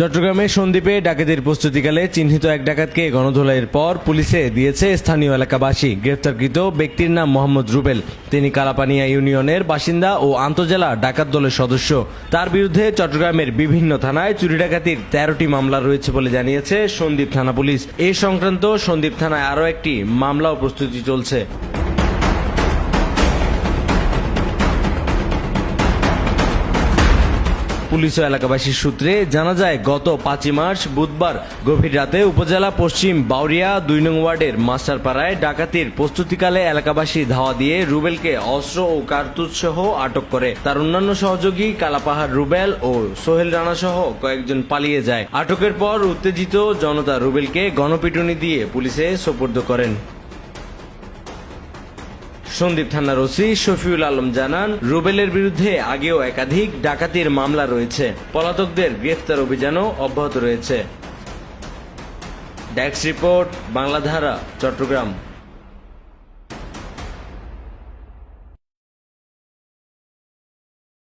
চট্টগ্রামের সন্দ্বীপে ডাকাতির প্রস্তুতিকালে চিহ্নিত এক ডাকাতকে গণধোলাইয়ের পর পুলিশে দিয়েছে স্থানীয় এলাকাবাসী। গ্রেফতারকৃত ব্যক্তির নাম মোহাম্মদ রুবেল। তিনি কালাপানিয়া ইউনিয়নের বাসিন্দা ও আন্তজেলা ডাকাত দলের সদস্য। তার বিরুদ্ধে চট্টগ্রামের বিভিন্ন থানায় চুরি ডাকাতির তেরোটি মামলা রয়েছে বলে জানিয়েছে সন্দ্বীপ থানা পুলিশ। এ সংক্রান্ত সন্দ্বীপ থানায় আরও একটি মামলাও প্রস্তুতি চলছে। পুলিশ ও এলাকাবাসীর সূত্রে জানা যায়, গত পাঁচই মার্চ বুধবার গভীর রাতে উপজেলা পশ্চিম বাউরিয়া দুই নং ওয়ার্ডের মাস্টারপাড়ায় ডাকাতির প্রস্তুতিকালে এলাকাবাসী ধাওয়া দিয়ে রুবেলকে অস্ত্র ও কার্তুজ সহ আটক করে। তার অন্যান্য সহযোগী কালাপাহাড় রুবেল ও সোহেল রানা সহ কয়েকজন পালিয়ে যায়। আটকের পর উত্তেজিত জনতা রুবেলকে গণপিটুনি দিয়ে পুলিশে সোপর্দ করেন। সন্দীপ থানার ওসি শফিউল আলম জানান, রুবেলের বিরুদ্ধে আগেও একাধিক ডাকাতির মামলা রয়েছে। পলাতকদের গ্রেফতার অভিযানও অব্যাহত রয়েছে। ড্যাক্স রিপোর্ট, বাংলাধারা, চট্টগ্রাম।